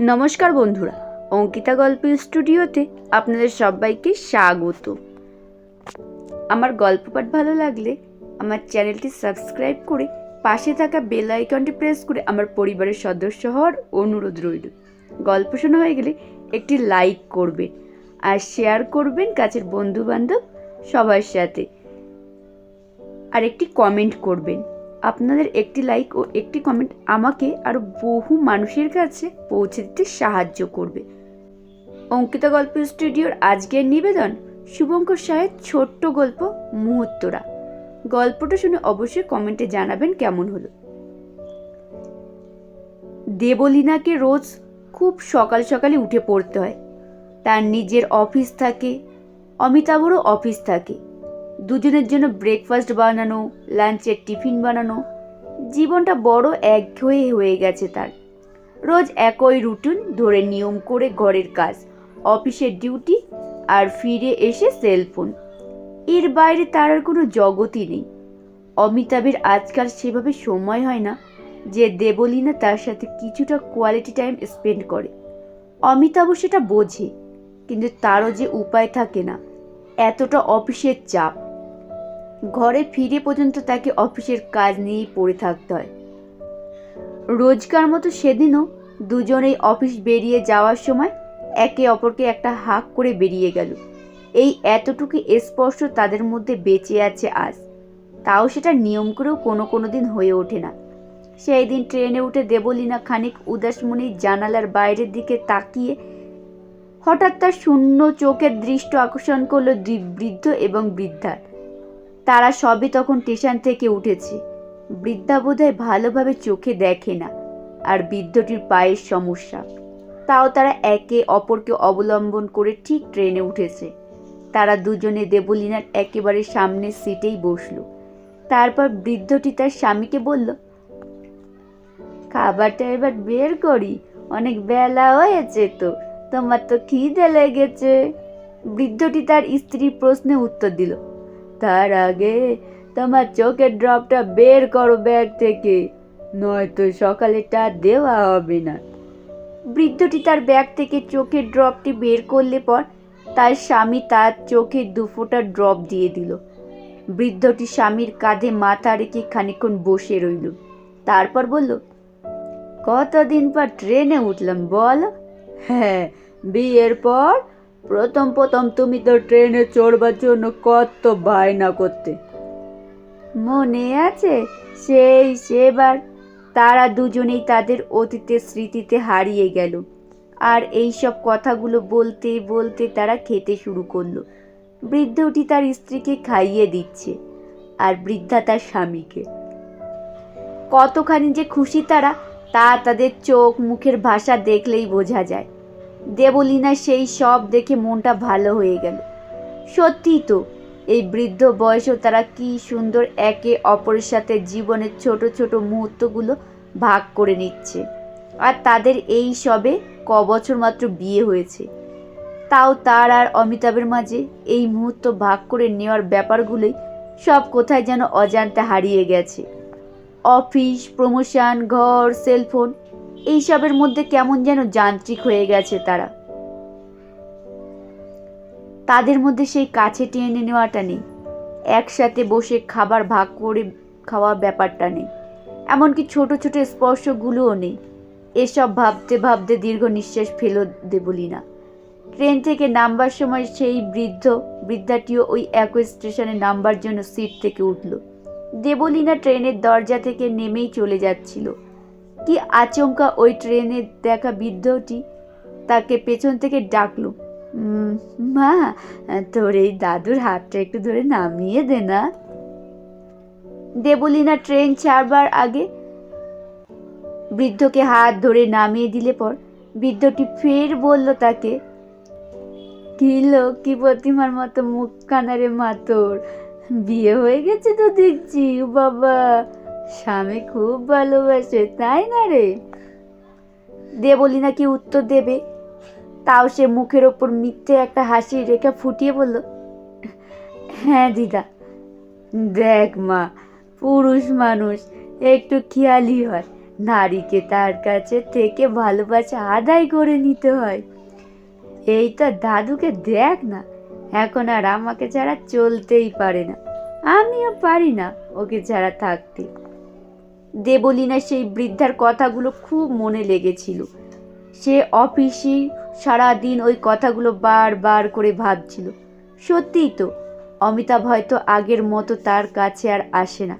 নমস্কার বন্ধুরা, অঙ্কিতা গল্পের স্টুডিওতে আপনাদের সবাইকে স্বাগত। আমার গল্প পাঠ ভালো লাগলে আমার চ্যানেলটি সাবস্ক্রাইব করে পাশে থাকা বেল আইকনটি প্রেস করে আমার পরিবারের সদস্য হওয়ার অনুরোধ রইল। গল্প শোনা হয়ে গেলে একটি লাইক করবেন আর শেয়ার করবেন কাছের বন্ধু বান্ধব সবার সাথে। আর একটি কমেন্ট করবেন। আপনাদের একটি লাইক ও একটি কমেন্ট আমাকে আরও বহু মানুষের কাছে পৌঁছে দিতে সাহায্য করবে। অঙ্কিতা গল্প স্টুডিওর আজকের নিবেদন শুভঙ্কর সাহের ছোট্ট গল্প মুহূর্তরা। গল্পটা শুনে অবশ্যই কমেন্টে জানাবেন কেমন হলো। দেবলীনাকে রোজ খুব সকাল সকালে উঠে পড়তে হয়। তার নিজের অফিস থাকে, অমিতাভরও অফিস থাকে। দুজনের জন্য ব্রেকফাস্ট বানানো লাঞ্চের টিফিন বানানো, জীবনটা বড় একঘেয়ে হয়ে গেছে তার। রোজ একই রুটিন ধরে নিয়ম করে ঘরের কাজ, অফিসের ডিউটি আর ফিরে এসে সেলফোন এর বাইরে তার আর কোনো জগতই নেই। অমিতাভের আজকাল সেভাবে সময় হয় না যে দেবলীনা তার সাথে কিছুটা কোয়ালিটি টাইম স্পেন্ড করে। অমিতাভ সেটা বোঝে, কিন্তু তারও যে উপায় থাকে না, এতটা অফিসের চাপ। ঘরে ফিরে পর্যন্ত তাকে অফিসের কাজ নিয়েই পড়ে থাকতে হয়। রোজকার মতো সেদিনও দুজনেই অফিস বেরিয়ে যাওয়ার সময় একে অপরকে একটা হাঁক করে বেরিয়ে গেল। এই এতটুকু স্পর্শ তাদের মধ্যে বেঁচে আছে আজ। তাও সেটা নিয়ম করেও কোনো কোনো দিন হয়ে ওঠে না। সেই দিন ট্রেনে উঠে দেবলীনা খানিক উদাস মনে জানালার বাইরের দিকে তাকিয়ে হঠাৎ তার শূন্য চোখের দৃষ্টি আকর্ষণ করল বৃদ্ধ এবং বৃদ্ধার তারা সবই তখন স্টেশন থেকে উঠেছে। বৃদ্ধা বোধহয় ভালোভাবে চোখে দেখে না, আর বৃদ্ধটির পায়ের সমস্যা। তাও তারা একে অপরকে অবলম্বন করে ঠিক ট্রেনে উঠেছে। তারা দুজনে দেবলীনার একেবারে সামনের সিটেই বসল। তারপর বৃদ্ধটি তার স্বামীকে বলল, খাবারটা এবার বের করি, অনেক বেলা হয়েছে তো, তোমার তো খিদে লেগেছে। বৃদ্ধটি তার স্ত্রীর প্রশ্নে উত্তর দিল তার আগে তোমার চোখের ড্রপটা বের করো ব্যাগ থেকে। নয়তো সকালেটা দেওয়া হবে না। বৃদ্ধটি তার ব্যাগ থেকে চোখের ড্রপটি বের করলে পর তার স্বামী তার চোখে দুফোটা ড্রপ দিয়ে দিল। বৃদ্ধটি স্বামীর কাঁধে মাথা রেখে খানিকক্ষণ বসে রইল। তারপর বলল, কতদিন পর ট্রেনে উঠলাম বল? হ্যাঁ বিয়ের পর প্রথম প্রথম তুমি তো ট্রেনে চড়বার জন্য কত বায়না করতে। মনে আছে? সেই সেবার। তারা দুজনেই তাদের অতীতের স্মৃতিতে হারিয়ে গেল। আর এই সব কথাগুলো বলতে বলতে তারা খেতে শুরু করল। বৃদ্ধটি তার স্ত্রীকে খাইয়ে দিচ্ছে আর বৃদ্ধা তার স্বামীকে। কতখানি যে খুশি তারা, তা তাদের চোখ মুখের ভাষা দেখলেই বোঝা যায়। দেবলীনা সেই সব দেখে মনটা ভালো হয়ে গেল। সত্যিই তো, এই বৃদ্ধ বয়সেও তারা কি সুন্দর একে অপরের সাথে জীবনের ছোট ছোট মুহূর্তগুলো ভাগ করে নিচ্ছে। আর তাদের এই সবে ক বছর মাত্র বিয়ে হয়েছে। তাও তার আর অমিতাভের মাঝে এই মুহূর্ত ভাগ করে নেওয়ার ব্যাপারগুলোই সব কোথায় যেন অজান্তে হারিয়ে গেছে। অফিস, প্রমোশন, ঘর, সেলফোন এইসবের মধ্যে কেমন যেন যান্ত্রিক হয়ে গেছে তারা। তাদের মধ্যে সেই কাছে টেনে নেওয়াটা নেই। একসাথে বসে খাবার ভাগ করে খাওয়া ব্যাপারটা নেই। এমনকি ছোট ছোট স্পর্শগুলোও নেই। এসব ভাবতে ভাবতে দীর্ঘ নিঃশ্বাস ফেলো না। ট্রেন থেকে নামবার সময় সেই বৃদ্ধ, বৃদ্ধাটিও ওই একই স্টেশনে নামবার জন্য সিট থেকে উঠল। দেবলীনা ট্রেনের দরজা থেকে নেমেই চলে যাচ্ছিল। কি আচমকা ওই ট্রেনে দেখা বৃদ্ধটি? তাকে পেছন থেকে ডাকলো। "উম, মা তোর এই দাদুর হাতটা একটু ধরে নামিয়ে দে না। দেবলীনা ট্রেন ছাড়বার আগে বৃদ্ধকে হাত ধরে নামিয়ে দিলে পর বৃদ্ধটি ফের বলল তাকে কি লক্ষ্মী প্রতিমার মতো মুখ কানারে মা তোর? বিয়ে হয়ে গেছে তো দেখছি বাবা। স্বামী খুব ভালোবাসে, তাই না রে? দেবলীনা নাকি উত্তর দেবে? তাও সে মুখের ওপর মিথ্যে একটা হাসির রেখা ফুটিয়ে বলল হ্যাঁ দিদা, দেখ মা, পুরুষ মানুষ একটু খেয়ালি হয়। নারীকে তার কাছে থেকে ভালোবাসা আদায় করে নিতে হয়। এই তো দাদুকে দেখ না, এখন আর আমাকে ছাড়া চলতেই পারে না। আমিও পারি না ওকে ছাড়া থাকতে। দেবলীনা সেই বৃদ্ধার কথাগুলো খুব মনে লেগেছিল। সে অফিসে সারাদিন ওই কথাগুলো বারবার করে ভাবছিল। সত্যিই তো, অমিতাভ হয়তো আগের মতো তার কাছে আর আসে না।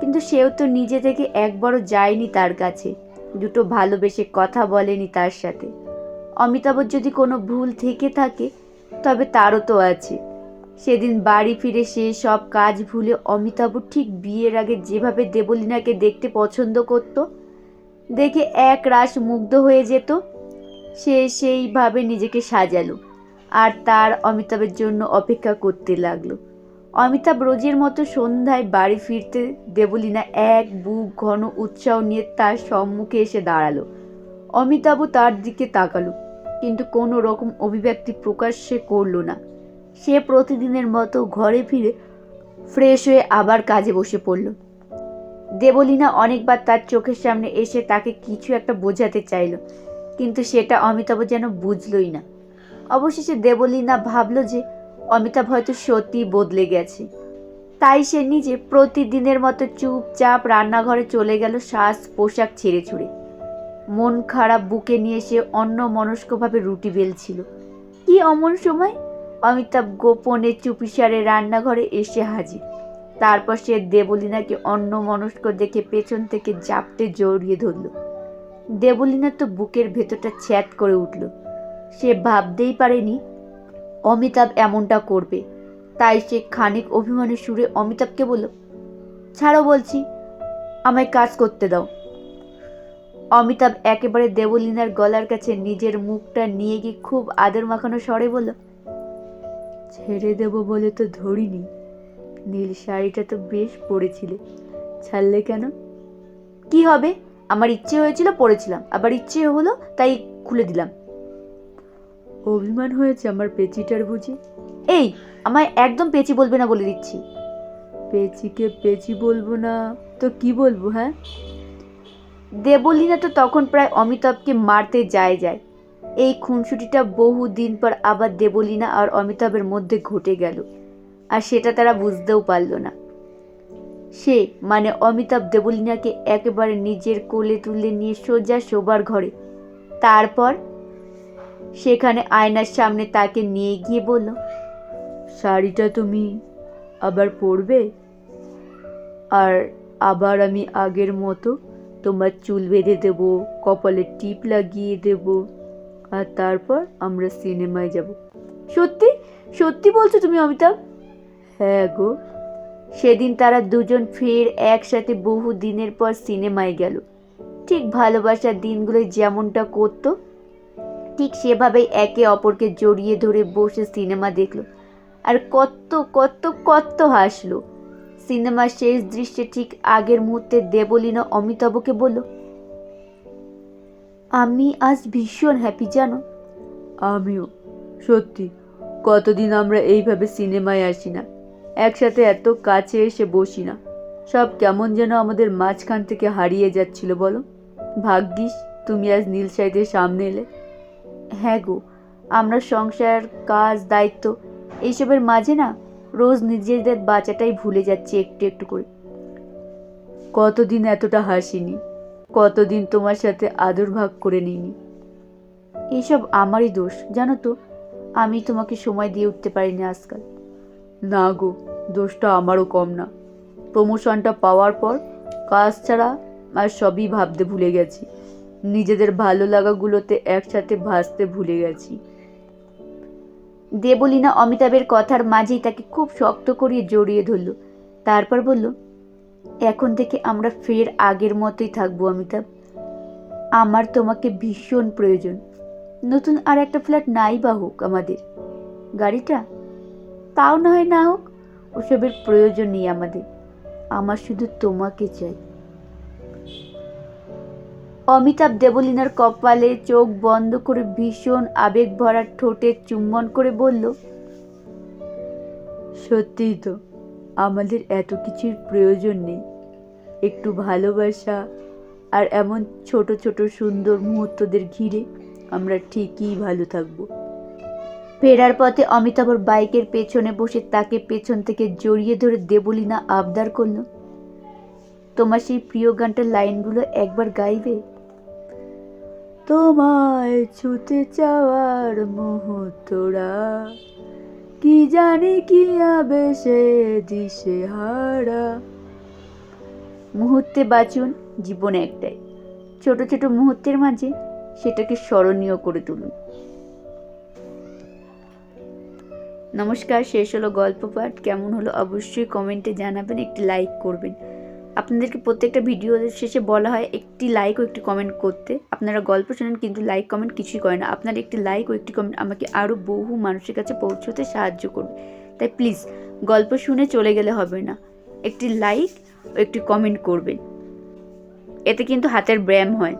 কিন্তু সেও তো নিজে থেকে একবারও যায়নি তার কাছে। দুটো ভালোবেসে কথা বলেনি তার সাথে। অমিতাভর যদি কোনো ভুল থেকে থাকে, তবে তারও তো আছে। সেদিন বাড়ি ফিরে সে সব কাজ ভুলে অমিতাভ ঠিক বিয়ের আগে যেভাবে দেবলীনাকে দেখতে পছন্দ করত, দেখে এক রাস মুগ্ধ হয়ে যেত। সে সেইভাবে নিজেকে সাজালো আর তার অমিতাভের জন্য অপেক্ষা করতে লাগল। অমিতাভ রোজের মতো সন্ধ্যায় বাড়ি ফিরতে দেবলীনা এক বুক ঘন উৎসাহ নিয়ে তার সম্মুখে এসে দাঁড়াল। অমিতাভ তার দিকে তাকালো, কিন্তু কোনো রকম অভিব্যক্তি প্রকাশ সে করল না। সে প্রতিদিনের মতো ঘরে ফিরে ফ্রেশ হয়ে আবার কাজে বসে পড়ল। দেবলীনা অনেকবার তার চোখের সামনে এসে তাকে কিছু একটা বোঝাতে চাইল, কিন্তু সেটা অমিতাভ যেন বুঝলই না। অবশেষে দেবলীনা ভাবল যে অমিতাভ হয়তো সত্যি বদলে গেছে। তাই সে নিজে প্রতিদিনের মতো চুপচাপ রান্নাঘরে চলে গেল শ্বাস পোশাক ছেড়ে ছুড়ে। মন খারাপ বুকে নিয়ে সে অন্য মনস্কভাবে রুটি বেলছিল। কি অমন সময়? অমিতাভ গোপনে চুপিসারে রান্নাঘরে এসে হাজির। তারপর সে দেবলীনাকে অন্য মনস্ক দেখে পেছন থেকে জাপটে জড়িয়ে ধরল। দেবলীনার তো বুকের ভেতরটা ছ্যাত করে উঠল। সে ভাবতেই পারেনি অমিতাভ এমনটা করবে। তাই সে খানিক অভিমানের সুরে অমিতাভকে বলল, ছাড়ো বলছি, আমায় কাজ করতে দাও। অমিতাভ একেবারে দেবলীনার গলার কাছে নিজের মুখটা নিয়ে গিয়ে খুব আদর মাখানো স্বরে বলল ছেড়ে দেব বলে তো ধরিনি। নীল শাড়িটা তো বেশ পরেছিলে ছাড়লে কেন? কি হবে? আমার ইচ্ছে হয়েছিল, পড়েছিলাম। আবার ইচ্ছে হলো, তাই খুলে দিলাম। অভিমান হয়েছে আমার পেচিটার বুঝি? এই, আমায় একদম পেচি বলবে না বলে দিচ্ছি। পেচিকে পেচি বলব না, তো কি বলব হ্যাঁ? দেবলীনা তো তখন প্রায় অমিতাভকে মারতে যায় যায়। এই খুনসুটিটা বহু দিন পর আবার দেবলীনা আর অমিতাভের মধ্যে ঘটে গেল। আর সেটা তারা বুঝতেও পারল না। সে মানে অমিতাভ দেবলীনাকে একেবারে নিজের কোলে তুলে নিয়ে সোজা শোবার ঘরে। তারপর সেখানে আয়নার সামনে তাকে নিয়ে গিয়ে বলল, শাড়িটা তুমি আবার পরবে? আর আবার আমি আগের মতো তোমার চুল বেঁধে দেবো, কপালে টিপ লাগিয়ে দেব আর তারপর আমরা সিনেমায় যাব। সত্যি? সত্যি বলছো তুমি, অমিতাভ? হ্যাঁ গো। সেদিন তারা দুজন ফের একসাথে বহু দিনের পর সিনেমায় গেল। ঠিক ভালোবাসার দিনগুলোয় যেমনটা করতো, ঠিক সেভাবেই একে অপরকে জড়িয়ে ধরে বসে সিনেমা দেখল। আর কত কত কত হাসলো। সিনেমার শেষ দৃশ্যে ঠিক আগের মুহূর্তে দেবলীনা অমিতাভকে বলল আমি আজ ভীষণ হ্যাপি জানো? আমিও সত্যি। কতদিন আমরা এইভাবে সিনেমায় আসি না। একসাথে এত কাছে এসে বসি না। সব কেমন যেন আমাদের মাঝখান থেকে হারিয়ে যাচ্ছিল বলো? ভাগ্যিস তুমি আজ নীল সাইদের সামনে এলে। হ্যাঁ গো আমরা সংসার কাজ দায়িত্ব এইসবের মাঝে না রোজ নিজেদের বাঁচাটাই ভুলে যাচ্ছি একটু একটু করে। কতদিন এতটা হাসিনি। কতদিন তোমার সাথে আদর ভাগ করে নিইনি। এইসব আমারই দোষ, জানো তো? আমি তোমাকে সময় দিয়ে উঠতে পারিনি আজকাল। না গো, দোষটা আমারও কম না। প্রমোশনটা পাওয়ার পর কাজ ছাড়া আর সবই ভাবতে ভুলে গেছি। নিজেদের ভালো লাগাগুলোতে একসাথে ভাসতে ভুলে গেছি। দেবলীনা অমিতাভের কথার মাঝেই তাকে খুব শক্ত করিয়ে জড়িয়ে ধরল। তারপর বলল এখন থেকে আমরা ফের আগের মতোই থাকব, অমিতাভ। আমার তোমাকে ভীষণ প্রয়োজন। নতুন আর একটা ফ্ল্যাট নাই বা হোক আমাদের। গাড়িটা? তাও না হয় না হোক, ওসবের প্রয়োজন নেই আমাদের। আমার শুধু তোমাকে চাই। অমিতাভ দেবলীনার কপালে চোখ বন্ধ করে ভীষণ আবেগ ভরা ঠোঁটে চুম্বন করে বলল, সত্যিই তো। আমাদের এত কিছুর প্রয়োজন নেই। একটু ভালোবাসা আর এমন ছোট ছোট, সুন্দর মুহূর্তদের ঘিরে আমরা ঠিকই ভালো থাকব। ফেরার পথে অমিতাভর বাইকের পেছনে বসে তাকে পেছন থেকে জড়িয়ে ধরে দেবলীনা আবদার করল, তোমার সেই প্রিয় গানটার লাইনগুলো একবার গাইবে? তোমায় ছুতে চাওয়ার মুহূর্তরা কি জানি কি আবেশে দিশে হারা। মুহূর্তে বাঁচুন জীবনে একটাই। ছোট ছোট মুহূর্তের মাঝে সেটাকে স্মরণীয় করে তুলুন। নমস্কার, শেষ হলো গল্প পাঠ। কেমন হলো অবশ্যই কমেন্টে জানাবেন, একটি লাইক করবেন। আপনাদেরকে প্রত্যেকটা ভিডিও শেষে বলা হয় একটি লাইক ও একটি কমেন্ট করতে। আপনারা গল্প শোনেন, কিন্তু লাইক কমেন্ট কিছুই করে না। আপনার একটি লাইক ও একটি কমেন্ট আমাকে আরও বহু মানুষের কাছে পৌঁছতে সাহায্য করবে। তাই প্লিজ গল্প শুনে চলে গেলে হবে না। একটি লাইক ও একটি কমেন্ট করবেন। এতে কিন্তু হাতের ব্যায়াম হয়।